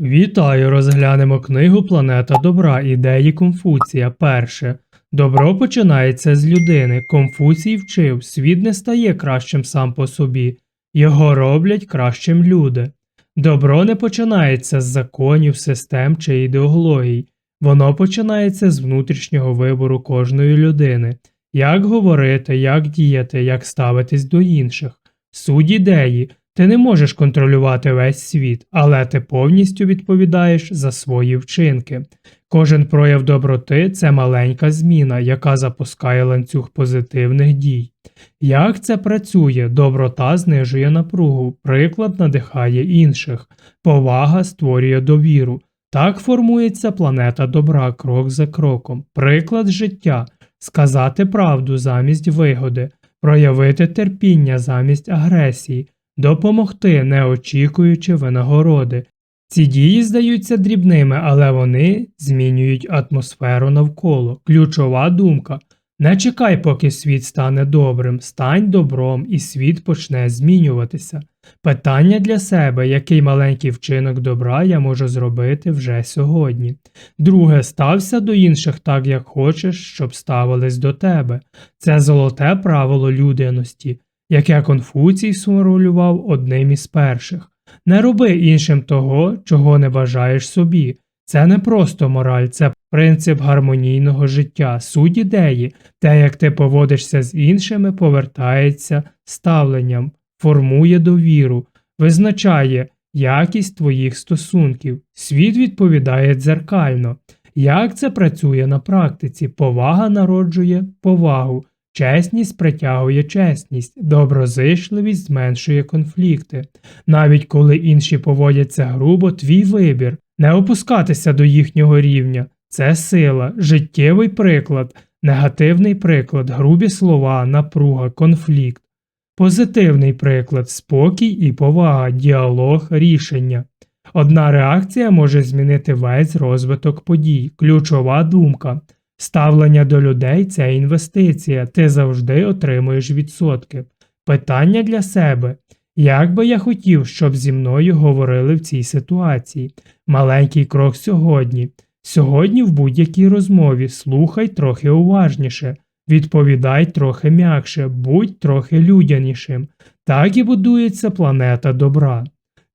Вітаю, розглянемо книгу Планета добра. Ідеї Конфуція. Перше. Добро починається з людини. Конфуцій вчив, світ не стає кращим сам по собі, його роблять кращим люди. Добро не починається з законів, систем чи ідеологій. Воно починається з внутрішнього вибору кожної людини. Як говорити, як діяти, як ставитись до інших. Суть ідеї ти не можеш контролювати весь світ, але ти повністю відповідаєш за свої вчинки. Кожен прояв доброти це маленька зміна, яка запускає ланцюг позитивних дій. Як це працює? Доброта знижує напругу, приклад надихає інших, повага створює довіру. Так формується планета добра крок за кроком, приклад життя, сказати правду замість вигоди, проявити терпіння замість агресії, допомогти, не очікуючи винагороди. Ці дії здаються дрібними, але вони змінюють атмосферу навколо. Ключова думка не чекай, поки світ стане добрим, стань добром і світ почне змінюватися. Питання для себе, який маленький вчинок добра я можу зробити вже сьогодні. Друге, стався до інших так, як хочеш, щоб ставились до тебе. Це золоте правило людяності, яке Конфуцій сформулював одним із перших. Не роби іншим того, чого не бажаєш собі. Це не просто мораль, це принцип гармонійного життя, суть ідеї, те, як ти поводишся з іншими, повертається ставленням, формує довіру, визначає якість твоїх стосунків. Світ відповідає дзеркально. Як це працює на практиці? Повага народжує повагу, чесність притягує чесність, доброзичливість зменшує конфлікти. Навіть коли інші поводяться грубо, твій вибір не опускатися до їхнього рівня це сила, життєвий приклад, негативний приклад, грубі слова, напруга, конфлікт, позитивний приклад, спокій і повага, діалог, рішення. Одна реакція може змінити весь розвиток подій, ключова думка. Ставлення до людей це інвестиція, ти завжди отримуєш відсотки. Питання для себе. Як би я хотів, щоб зі мною говорили в цій ситуації? Маленький крок сьогодні. Сьогодні в будь-якій розмові слухай трохи уважніше, відповідай трохи м'якше, будь трохи людянішим. Так і будується планета добра.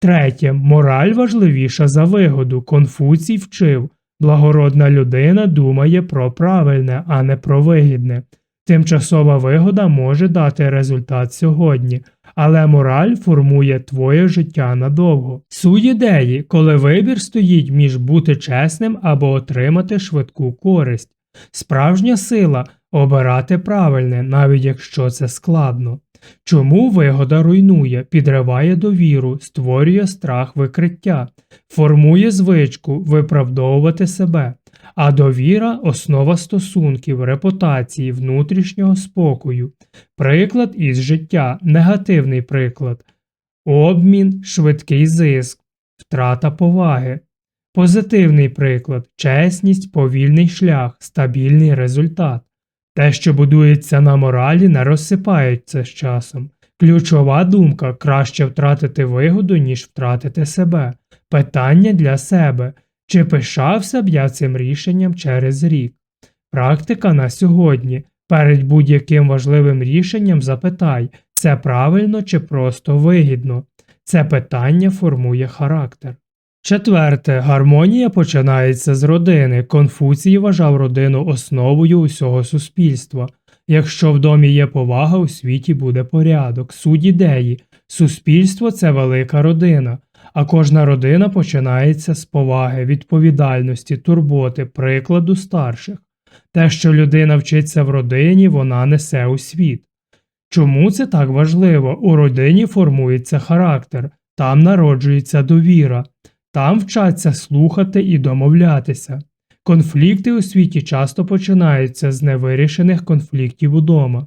Третє. Мораль важливіша за вигоду. Конфуцій вчив. Благородна людина думає про правильне, а не про вигідне. Тимчасова вигода може дати результат сьогодні, але мораль формує твоє життя надовго. Суть ідеї, коли вибір стоїть між бути чесним або отримати швидку користь. Справжня сила обирати правильне, навіть якщо це складно. Чому вигода руйнує, підриває довіру, створює страх викриття, формує звичку виправдовувати себе, а довіра основа стосунків, репутації, внутрішнього спокою, приклад із життя, негативний приклад, обмін, швидкий зиск, втрата поваги, позитивний приклад, чесність, повільний шлях, стабільний результат. Те, що будується на моралі, не розсипається з часом. Ключова думка краще втратити вигоду, ніж втратити себе. Питання для себе чи пишався б я цим рішенням через рік? Практика на сьогодні. Перед будь-яким важливим рішенням запитай, це правильно чи просто вигідно. Це питання формує характер. Четверте. Гармонія починається з родини. Конфуцій вважав родину основою усього суспільства. Якщо в домі є повага, у світі буде порядок, суть ідеї. Суспільство це велика родина, а кожна родина починається з поваги, відповідальності, турботи, прикладу старших. Те, що людина вчиться в родині, вона несе у світ. Чому це так важливо? У родині формується характер, там народжується довіра. Там вчаться слухати і домовлятися. Конфлікти у світі часто починаються з невирішених конфліктів удома.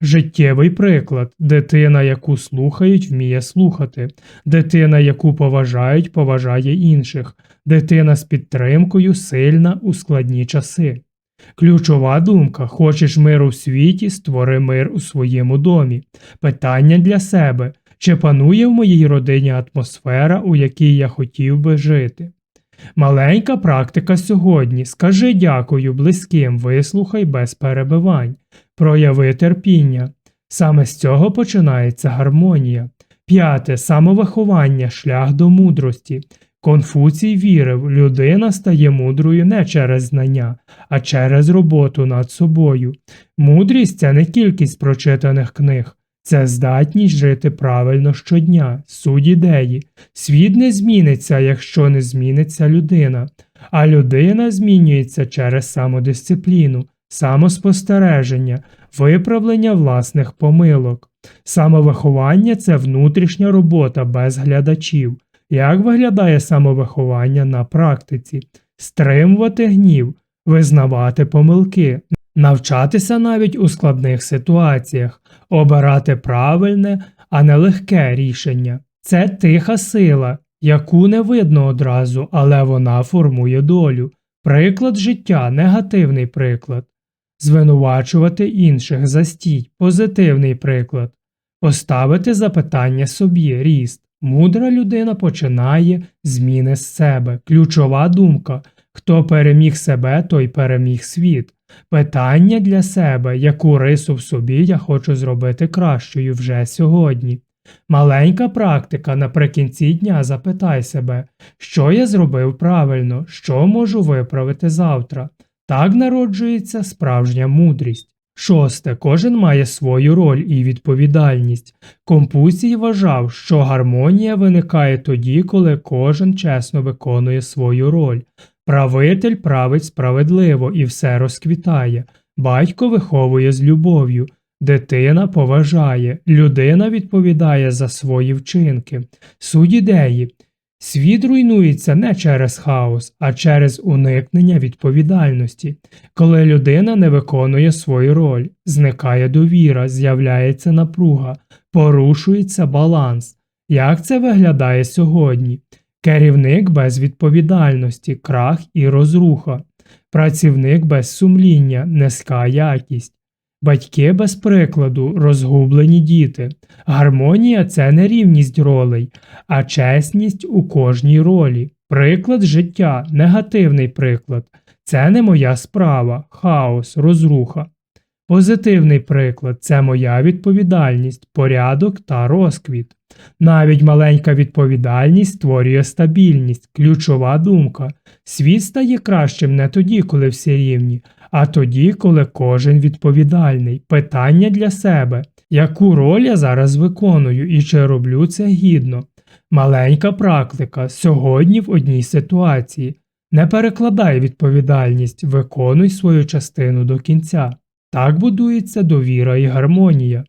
Життєвий приклад дитина, яку слухають, вміє слухати, дитина, яку поважають, поважає інших, дитина з підтримкою сильна у складні часи. Ключова думка хочеш миру в світі, створи мир у своєму домі. Питання для себе Чи панує в моїй родині атмосфера, у якій я хотів би жити? Маленька практика сьогодні. Скажи дякую близьким, вислухай без перебивань, прояви терпіння. Саме з цього починається гармонія. П'яте самовиховання, шлях до мудрості. Конфуцій вірив, людина стає мудрою не через знання, а через роботу над собою. Мудрість це не кількість прочитаних книг, це здатність жити правильно щодня, суть ідеї. Світ не зміниться, якщо не зміниться людина, а людина змінюється через самодисципліну, самоспостереження, виправлення власних помилок. Самовиховання це внутрішня робота без глядачів. Як виглядає самовиховання на практиці? Стримувати гнів, визнавати помилки, навчатися навіть у складних ситуаціях, обирати правильне, а не легке рішення. Це тиха сила, яку не видно одразу, але вона формує долю. Приклад життя негативний приклад. Звинувачувати інших застій позитивний приклад. Поставити запитання собі ріст. Мудра людина починає зміни з себе. Ключова думка хто переміг себе, той переміг світ. Питання для себе, яку рису в собі я хочу зробити кращою вже сьогодні. Маленька практика наприкінці дня запитай себе, що я зробив правильно, що можу виправити завтра. Так народжується справжня мудрість. Шосте. Кожен має свою роль і відповідальність. Компусій вважав, що гармонія виникає тоді, коли кожен чесно виконує свою роль. Правитель править справедливо і все розквітає. Батько виховує з любов'ю, дитина поважає, людина відповідає за свої вчинки. Суть ідеї. Світ руйнується не через хаос, а через уникнення відповідальності. Коли людина не виконує свою роль, зникає довіра, з'являється напруга, порушується баланс. Як це виглядає сьогодні? Керівник без відповідальності, крах і розруха, працівник без сумління, низька якість, батьки без прикладу, розгублені діти. Гармонія це не рівність ролей, а чесність у кожній ролі. Приклад життя, негативний приклад. Це не моя справа, хаос, розруха. Позитивний приклад це моя відповідальність, порядок та розквіт. Навіть маленька відповідальність створює стабільність, ключова думка. Світ стає кращим не тоді, коли всі рівні, а тоді, коли кожен відповідальний. Питання для себе, яку роль я зараз виконую і чи роблю це гідно. Маленька практика сьогодні в одній ситуації. Не перекладай відповідальність, виконуй свою частину до кінця. Так будується довіра і гармонія.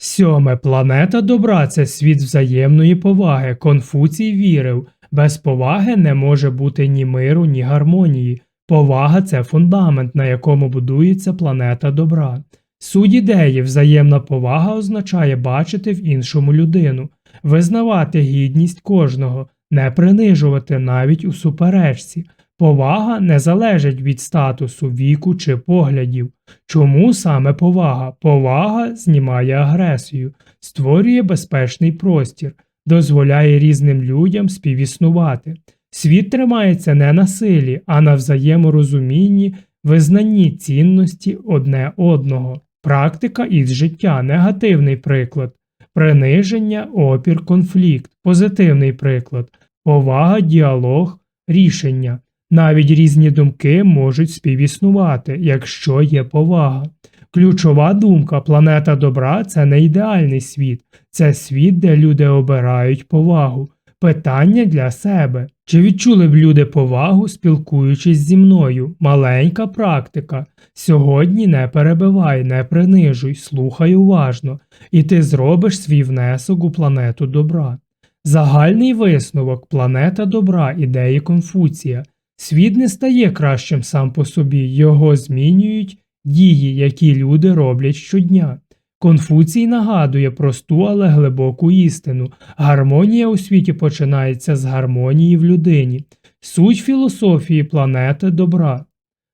Сьоме планета добра це світ взаємної поваги. Конфуцій вірив, без поваги не може бути ні миру, ні гармонії. Повага це фундамент, на якому будується планета добра. Суть ідеї, взаємна повага означає бачити в іншому людину, визнавати гідність кожного, не принижувати навіть у суперечці. Повага не залежить від статусу, віку чи поглядів. Чому саме повага? Повага знімає агресію, створює безпечний простір, дозволяє різним людям співіснувати. Світ тримається не на силі, а на взаєморозумінні, визнанні цінності одне одного. Практика із життя негативний приклад, приниження, опір, конфлікт, позитивний приклад, повага, діалог, рішення. Навіть різні думки можуть співіснувати, якщо є повага. Ключова думка планета добра це не ідеальний світ, це світ, де люди обирають повагу. Питання для себе. Чи відчули б люди повагу, спілкуючись зі мною? Маленька практика. Сьогодні не перебивай, не принижуй, слухай уважно, і ти зробиш свій внесок у планету добра. Загальний висновок планета добра ідеї Конфуція. Світ не стає кращим сам по собі, його змінюють дії, які люди роблять щодня. Конфуцій нагадує просту, але глибоку істину. Гармонія у світі починається з гармонії в людині, суть філософії планети добра.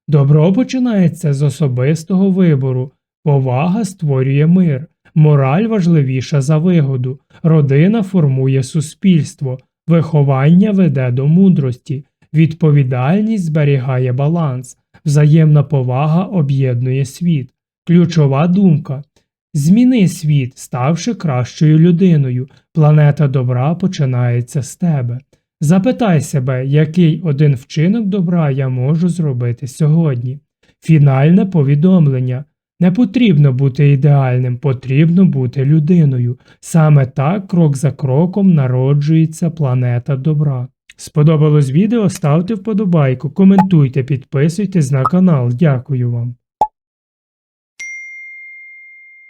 Добро починається з особистого вибору, повага створює мир, Мораль важливіша за вигоду. Родина формує суспільство, виховання веде до мудрості, відповідальність зберігає баланс, взаємна повага об'єднує світ. Ключова думка. Зміни світ, ставши кращою людиною. Планета добра починається з тебе. Запитай себе, який один вчинок добра я можу зробити сьогодні. Фінальне повідомлення. Не потрібно бути ідеальним, потрібно бути людиною. Саме так, крок за кроком, народжується планета добра. Сподобалось відео? Ставте вподобайку, коментуйте, підписуйтесь на канал. Дякую вам.